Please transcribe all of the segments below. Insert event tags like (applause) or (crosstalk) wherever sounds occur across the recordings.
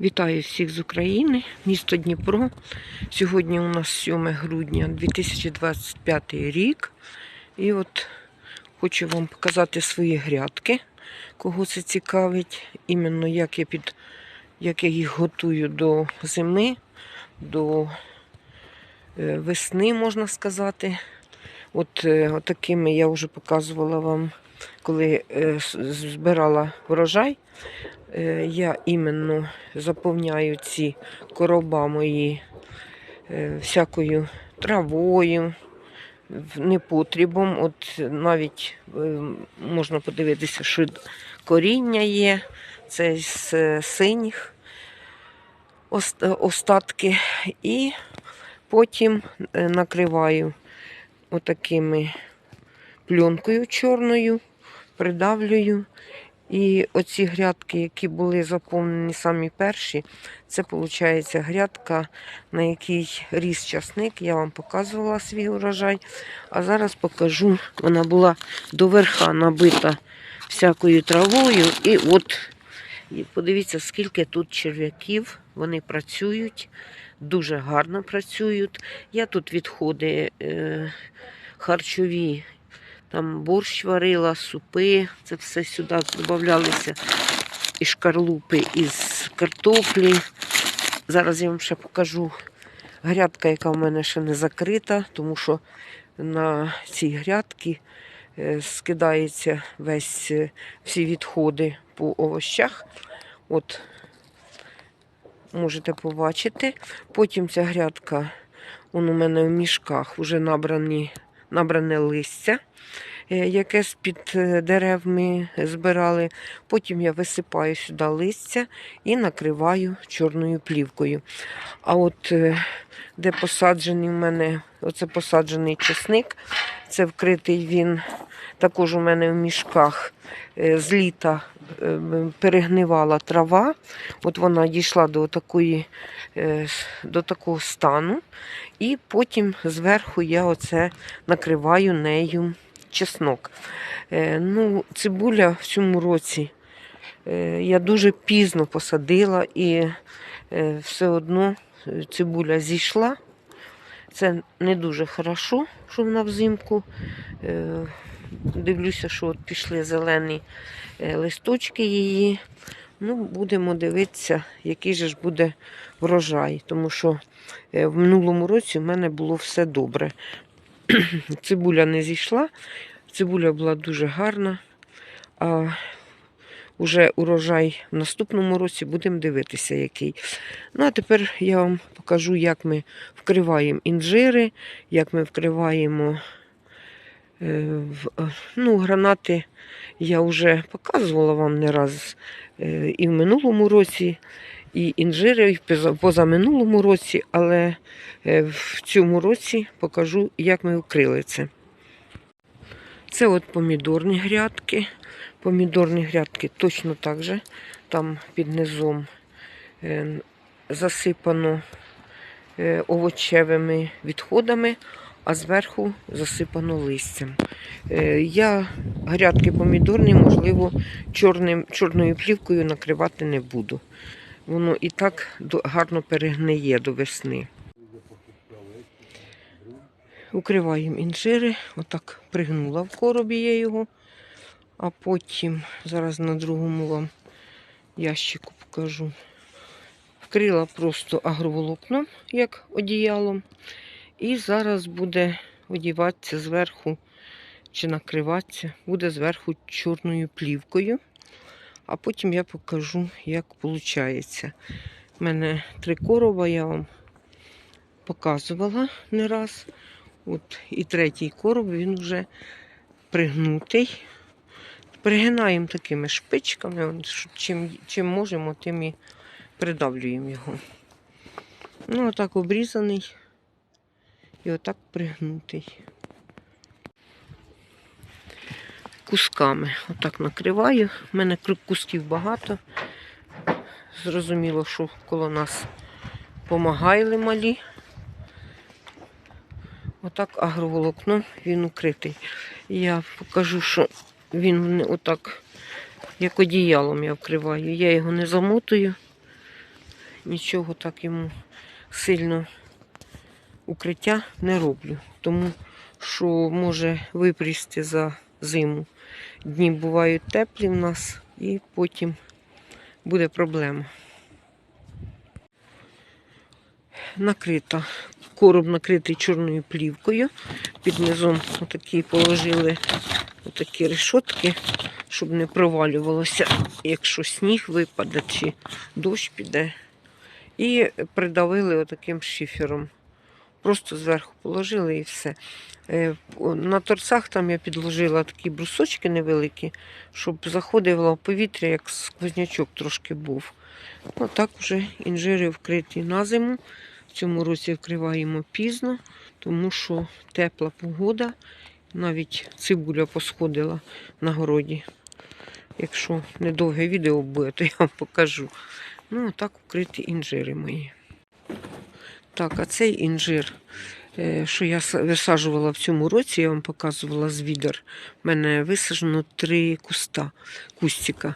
Вітаю всіх з України, місто Дніпро. Сьогодні у нас 7 грудня 2025 рік. І от хочу вам показати свої грядки, кого це цікавить. Іменно як я, під, як я їх готую до зими, до е, весни, можна сказати. От е, такими я вже показувала вам, коли е, збирала врожай. Е, Я іменно заповняю ці короба мої е, всякою травою, непотрібом. От навіть е, можна подивитися, що коріння є, це з синіх остатки. І потім накриваю отакими пленкою чорною, придавлюю. І оці грядки, які були заповнені самі перші, це виходить грядка, на якій ріс часник. Я вам показувала свій урожай. А зараз покажу, вона була до верха набита всякою травою. І от подивіться, скільки тут черв'яків. Вони працюють, дуже гарно працюють. Я тут відходи е, харчові там борщ варила, супи, це все сюди додавалися і шкарлупи із картоплі. Зараз я вам ще покажу грядка, яка в мене ще не закрита, тому що на цій грядці е, скидається весь е, всі відходи по овощах. От можете побачити. Потім ця грядка он у мене в мішках вже набрані, набране листя е, яке з-під е, дерев ми збирали. Потім я висипаю сюди листя і накриваю чорною плівкою. А от е, де посаджений в мене, оце посаджений чесник, це вкритий він також у мене в мішках з літа перегнивала трава. От вона дійшла до такої, е, до такого стану. І потім зверху я оце накриваю нею чеснок. Е, ну, цибуля в цьому році е, я дуже пізно посадила і е, все одно е, цибуля зійшла. Це не дуже хорошо, що вона взимку. Дивлюся, що от пішли зелені е, листочки її. Ну, будемо дивитися, який же ж буде врожай, тому що е, в минулому році в мене було все добре. (clears throat) Цибуля не зійшла, цибуля була дуже гарна. А вже урожай в наступному році будемо дивитися, який. Ну, а тепер я вам покажу, як ми вкриваємо інжири, як ми вкриваємо ну, гранати. Я вже показувала вам не раз е, і в минулому році, і інжири і позаминулому році, але е, в цьому році покажу, як ми вкрили це. Це от помідорні грядки. Помідорні грядки точно так же. Там під низом е, засипано е, овочевими відходами, а зверху засипано листям. Е, Я грядки помідорні, можливо, чорним, чорною плівкою накривати не буду. Воно і так гарно перегниє до весни. Укриваємо інжири, отак пригнула в коробі я його, а потім зараз на другому вам ящику покажу. Вкрила просто агроволокном, як одіялом. І зараз буде одіватися зверху чи накриватися, буде зверху чорною плівкою. А потім я покажу, як виходить. У мене три короба, я вам показувала не раз. От і третій короб, він вже пригнутий. Пригинаємо такими шпичками, чим, чим можемо, тим і придавлюємо його. Ну, отак обрізаний і отак пригнутий. Кусками отак накриваю. У мене кусків багато. Зрозуміло, що коло нас помагайли малі. Отак агроволокно він укритий. Я покажу, що він отак, як одіялом я вкриваю. Я його не замотую. нічого так йому сильно укриття не роблю, тому що може випрісти за зиму. Дні бувають теплі в нас, і потім буде проблема. Накрита. Короб накритий чорною плівкою. Під низом отакі положили отакі решотки, щоб не провалювалося, якщо сніг випаде чи дощ піде. І придавили отаким шифером. Просто зверху положили і все. Е, На торцах там я підложила такі брусочки невеликі, щоб заходило повітря, як сквознячок трошки був. Отак вже інжири вкриті на зиму. В цьому році вкриваємо пізно, тому що тепла погода. Навіть цибуля посходила на городі. Якщо недовге відео буде, то я вам покажу. Ну, отак вкриті інжири мої. Так, а цей інжир, е, що я са- висаджувала в цьому році, я вам показувала з відер. У мене висаджено три куста, кустика.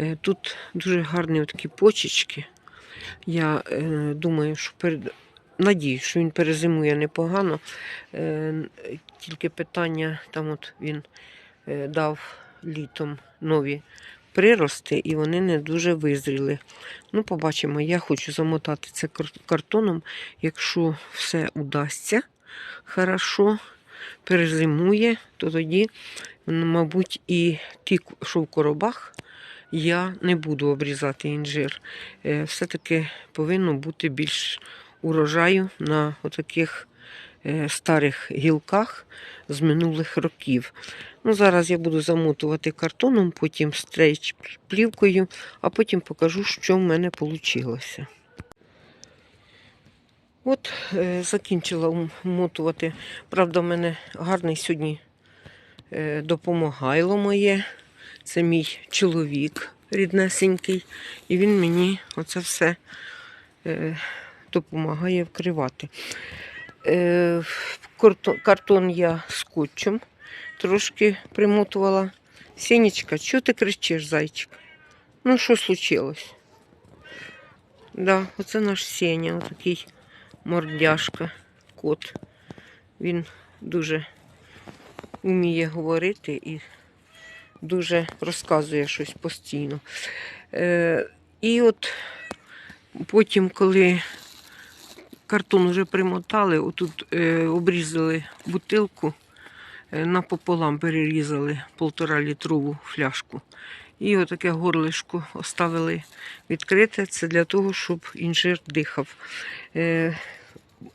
Е, Тут дуже гарні такі почечки. Я е, думаю, що перед... надіюсь, що він перезимує непогано. Тільки питання, там от він дав літом нові прирости, і вони не дуже визріли. Ну, побачимо, я хочу замотати це картоном. Якщо все удасться хорошо, перезимує, то тоді, мабуть, і ті, що в коробах, я не буду обрізати інжир. Е, Все-таки повинно бути більш урожаю на отаких е, старих гілках з минулих років. Ну, зараз я буду замотувати картоном, потім стрейч плівкою, а потім покажу, що в мене вийшло. От е, закінчила вмотувати. Правда, в мене гарний сьогодні е, допомагайло моє. Це мій чоловік ріднесенький. І він мені оце все е, допомагає вкривати. Е, картон я скотчем трошки примотувала. Сінечка, чого ти кричиш, зайчик? Ну, що случилось? Да, оце наш Сеня, отакий мордяшка, кот. Він дуже вміє говорити і дуже розказує щось постійно. Е, і от потім, коли картон вже примотали, отут е, обрізали бутилку, напополам перерізали полтора літрову фляжку. І отаке горлишко оставили відкрите. Це для того, щоб інжир дихав. Е,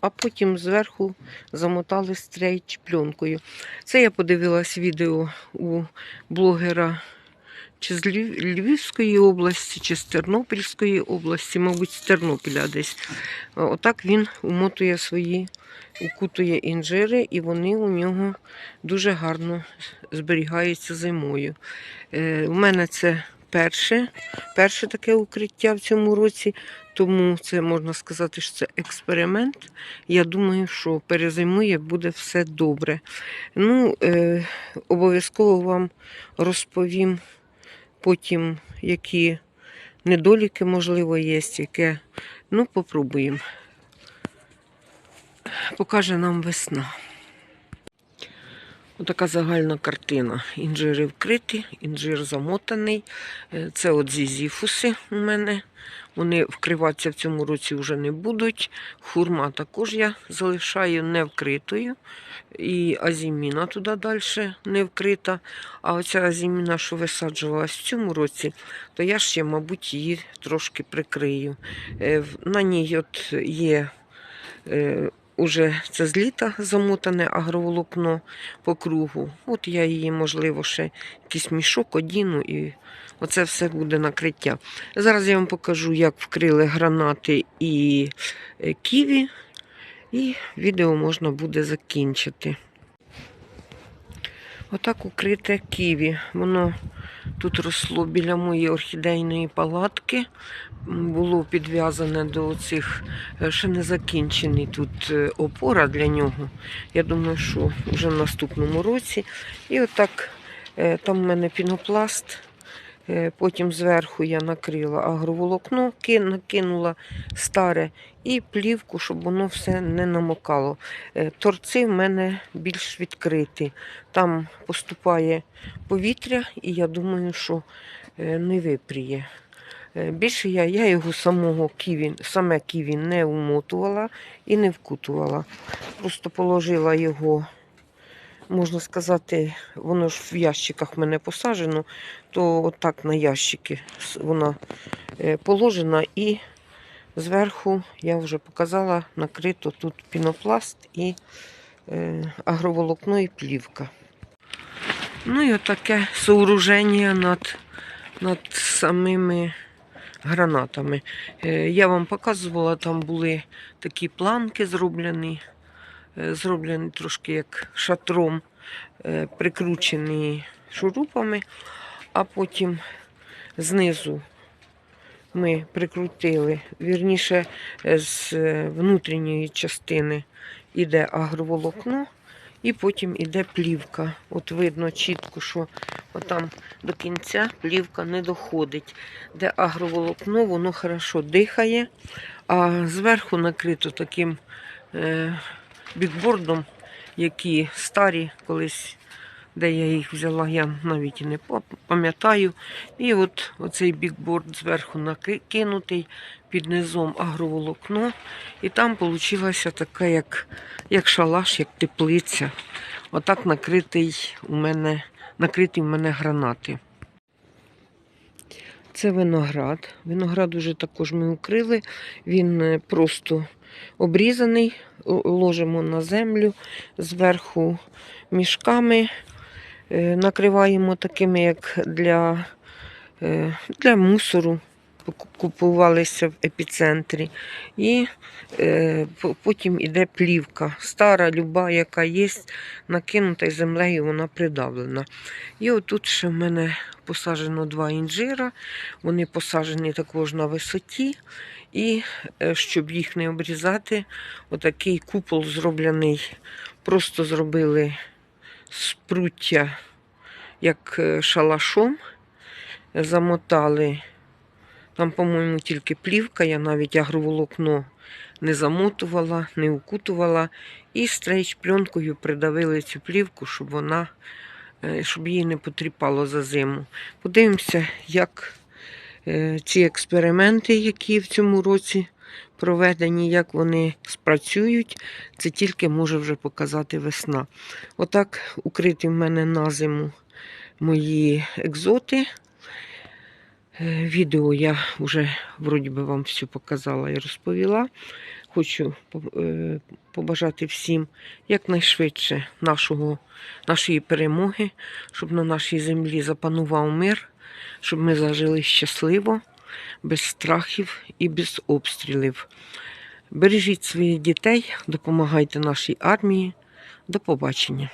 а потім зверху замотали стрейч пленкою. Це я подивилась відео у блогера чи з Львів- Львівської області, чи з Тернопільської області, мабуть, з Тернопіля десь. Отак він умотує свої, укутує інжири, і вони у нього дуже гарно зберігаються зимою. Е, у мене це перше, перше таке укриття в цьому році, тому це можна сказати, що це експеримент. Я думаю, що перезимує буде все добре. Ну, е, обов'язково вам розповім потім, які недоліки, можливо, є, яке. Ну, попробуємо. Покаже нам весна. Отака загальна картина. Інжири вкриті, інжир замотаний. Е, Це от зізіфуси у мене. Вони вкриватися в цьому році вже не будуть. Хурма також я залишаю не вкритою. І азіміна туди далі не вкрита. А оця азіміна, що висаджувалась в цьому році, то я ще, мабуть, її трошки прикрию. Е, На ній от є е, уже це з літа замотане агроволокно по кругу. От я її, можливо, ще якийсь мішок одіну і оце все буде накриття. Зараз я вам покажу, як вкрили гранати і е, ківі, і відео можна буде закінчити. Отак укрите ківі. Воно тут росло біля моєї орхідейної палатки. Було підв'язане до цих, е, ще не закінчений тут е, опора для нього. Я думаю, що вже в наступному році. І отак там в мене пінопласт. Е, Потім зверху я накрила агроволокно, накинула старе і плівку, щоб воно все не намокало. Е, Торці в мене більш відкриті. Там поступає повітря, і я думаю, що е, не випріє. Більше я, я його самого ківі, саме ківі не умотувала і не вкутувала. Просто положила його, можна сказати, воно ж в ящиках мене посаджено, то отак на ящики вона е, положена і зверху я вже показала накрито тут пінопласт і е, агроволокно і плівка. Ну і отаке сооруження над, над самими гранатами. Е, Я вам показувала, там були такі планки зроблені, е, зроблені трошки як шатром, е, прикручені шурупами, а потім знизу ми прикрутили, вірніше, е, з внутрішньої частини йде агроволокно, і потім іде плівка. От видно чітко, що отам до кінця плівка не доходить. Де агроволокно, воно хорошо дихає, а зверху накрито таким бікбордом, які старі колись, де я їх взяла, я навіть і не пам'ятаю. І от оцей бікборд зверху накинутий, під низом агроволокно. І там вийшла така, як, як шалаш, як теплиця. Отак накритий у мене, накриті у мене гранати. Це виноград. Виноград уже також ми укрили. Він е, просто обрізаний, ложимо на землю, зверху мішками, е, накриваємо такими, як для, е, для мусору. Купувалися в епіцентрі. І е, потім іде плівка. Стара, люба, яка є, накинута землею вона придавлена. І отут ще в мене посаджено два інжира. Вони посаджені також на висоті. І е, щоб їх не обрізати, отакий купол зроблений. Просто зробили з пруття як е, шалашом, замотали. Там, по-моєму, тільки плівка, я навіть агроволокно не замотувала, не укутувала. І стрейч пленкою придавили цю плівку, щоб вона, е, щоб її не потріпало за зиму. Подивимося, як е, ці експерименти, які в цьому році проведені, як вони спрацюють. Це тільки може вже показати весна. Отак укриті в мене на зиму мої екзоти. Е, Відео я вже вроді би вам все показала і розповіла. Хочу е, побажати всім якнайшвидше нашого, нашої перемоги, щоб на нашій землі запанував мир, щоб ми зажили щасливо, без страхів і без обстрілів. Бережіть своїх дітей, допомагайте нашій армії. До побачення.